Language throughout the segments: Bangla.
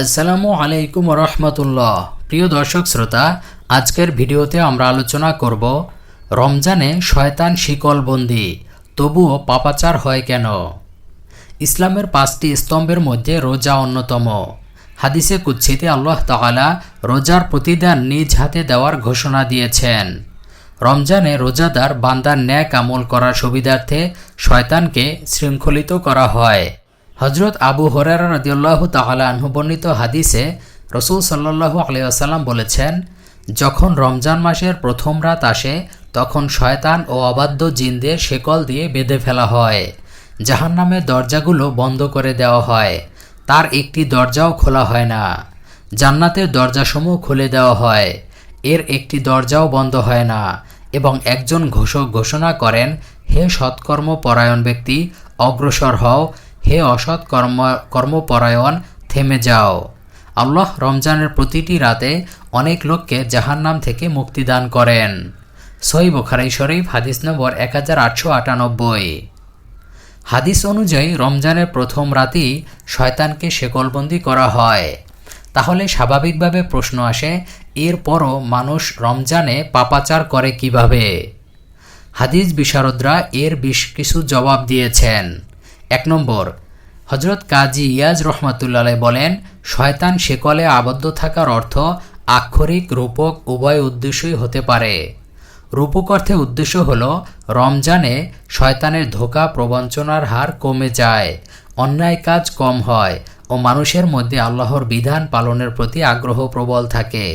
আসসালামু আলাইকুম রহমতুল্লাহ প্রিয় দর্শক শ্রোতা, আজকের ভিডিওতে আমরা আলোচনা করব, রমজানে শয়তান শিকলবন্দি, তবুও পাপাচার হয় কেন? ইসলামের পাঁচটি স্তম্ভের মধ্যে রোজা অন্যতম। হাদিসে কুচ্ছিতে আল্লাহ তাআলা রোজার প্রতিদান নিজ হাতে দেওয়ার ঘোষণা দিয়েছেন। রমজানে রোজাদার বান্দার ন্যাক আমল করার সুবিধার্থে শয়তানকে শৃঙ্খলিত করা হয়। হজরত আবু হরারা রদিউল্লাহ তাআলা আনহু বর্ণিত হাদিসে রসুল সাল্লাল্লাহু আলাইহি ওয়াসাল্লাম বলেছেন, যখন রমজান মাসের প্রথম রাত আসে, তখন শয়তান ও অবাধ্য জিনদের শেকল দিয়ে বেঁধে ফেলা হয়। জাহান জাহান্নামের দরজাগুলো বন্ধ করে দেওয়া হয়। তার একটি দরজাও খোলা হয় না। জান্নাতের দরজাসমূহ খুলে দেওয়া হয়। এর একটি দরজাও বন্ধ হয় না এবং একজন ঘোষক ঘোষণা করেন, হে সৎকর্ম পরায়ণ ব্যক্তি, অগ্রসর হও। হে অসৎ কর্ম, কর্মপরায়ণ, থেমে যাও। আল্লাহ রমজানের প্রতিটি রাতে অনেক লোককে জাহান্নাম থেকে মুক্তিদান করেন। সই বোখারাই শরীফ, হাদিস নম্বর এক হাজার আটশো আটানব্বই। হাদিস অনুযায়ী রমজানের প্রথম রাতেই শয়তানকে শেকলবন্দি করা হয়। তাহলে স্বাভাবিকভাবে প্রশ্ন আসে, এরপরও মানুষ রমজানে পাপাচার করে কীভাবে? হাদিস বিশারদরা এর বেশ কিছু জবাব দিয়েছেন। এক নম্বর হজরত কাজী ইয়াজ রহমাতুল্লাহ বলেন, শয়তান শেকলে আবদ্ধ থাকার অর্থ আক্ষরিক, রূপক, উভয় উদ্দেশ্যই হতে পারে। রূপক অর্থে উদ্দেশ্য হল, রমজানে শয়তানের ধোকা প্রবঞ্চনার হার কমে যায়, অন্যায় কাজ কম হয় ও মানুষের মধ্যে আল্লাহর বিধান পালনের প্রতি আগ্রহ প্রবল থাকে।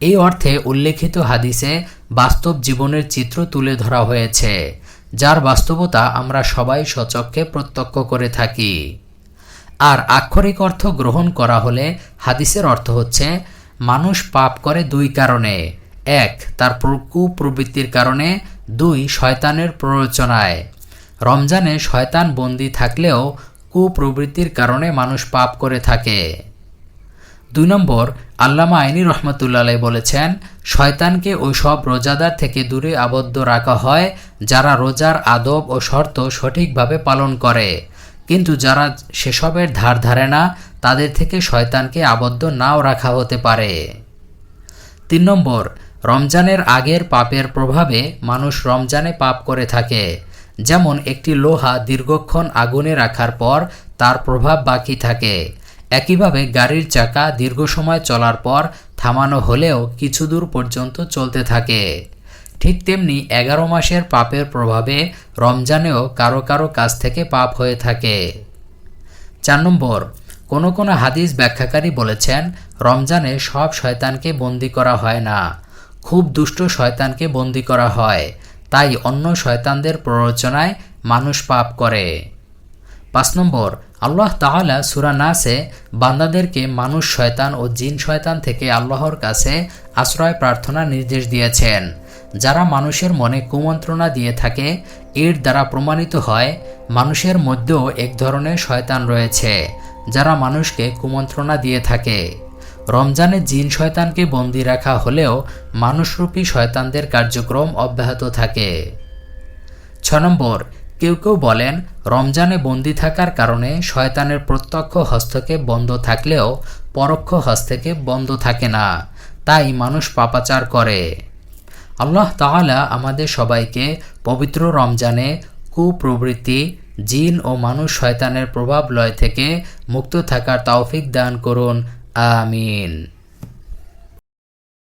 এই অর্থে উল্লেখিত হাদিসে বাস্তব জীবনের চিত্র তুলে ধরা হয়েছে। যার বাস্তবতা আমরা সবাই সচক্ষে প্রত্যক্ষ করে থাকি। আর আক্ষরিক অর্থ গ্রহণ করা হলে হাদিসের অর্থ হচ্ছে, মানুষ পাপ করে দুই কারণে। এক, তার কুপ্রবৃত্তির কারণে। দুই, শয়তানের প্ররোচনায়। রমজানে শয়তান বন্দি থাকলেও কুপ্রবৃত্তির কারণে মানুষ পাপ করে থাকে। দুই নম্বর, আল্লামা আইনি রহমতুল্লাহ বলেছেন, শয়তানকে ওই সব রোজাদার থেকে দূরে আবদ্ধ রাখা হয় যারা রোজার আদব ও শর্ত সঠিকভাবে পালন করে। কিন্তু যারা সেসবের ধার ধারে না, তাদের থেকে শয়তানকে আবদ্ধ নাও রাখা হতে পারে। তিন নম্বর, রমজানের আগের পাপের প্রভাবে মানুষ রমজানে পাপ করে থাকে। যেমন একটি লোহা দীর্ঘক্ষণ আগুনে রাখার পর তার প্রভাব বাকি থাকে। একইভাবে গাড়ির চাকা দীর্ঘ সময় চলার পর থামানো হলেও কিছু দূর পর্যন্ত চলতে থাকে। ঠিক তেমনি এগারো মাসের পাপের প্রভাবে রমজানেও কারও কারও কাছ থেকে পাপ হয়ে থাকে। চার নম্বর, কোনো কোনো হাদিস ব্যাখ্যাকারী বলেছেন, রমজানে সব শয়তানকে বন্দি করা হয় না। খুব দুষ্ট শয়তানকে বন্দি করা হয়। তাই অন্য শয়তানদের প্ররোচনায় মানুষ পাপ করে। পাঁচ নম্বর আল্লাহ তাহলা সুরা নাসে বান্দাদেরকে মানুষ শয়তান ও জিন শয়তান থেকে আল্লাহর কাছে আশ্রয় প্রার্থনা নির্দেশ দিয়েছেন। যারা মানুষের মনে কুমন্ত্রণা দিয়ে থাকে, এর দ্বারা প্রমাণিত হয়, মানুষের মধ্যেও এক ধরনের শয়তান রয়েছে, যারা মানুষকে কুমন্ত্রণা দিয়ে থাকে। রমজানে জিন শয়তানকে বন্দি রাখা হলেও মানুষরূপী শয়তানদের কার্যক্রম অব্যাহত থাকে। ছ নম্বর কেউ কেউ বলেন, রমজানে বন্দি থাকার কারণে শয়তানের প্রত্যক্ষ হস্তক্ষেপ বন্ধ থাকলেও পরোক্ষ হস্তক্ষেপ বন্ধ থাকে না। তাই মানুষ পাপাচার করে। আল্লাহ তাআলা আমাদের সবাইকে পবিত্র রমজানে কুপ্রবৃত্তি, জিন ও মানুষ শয়তানের প্রভাব লয় থেকে মুক্ত থাকার তৌফিক দান করুন। আমিন।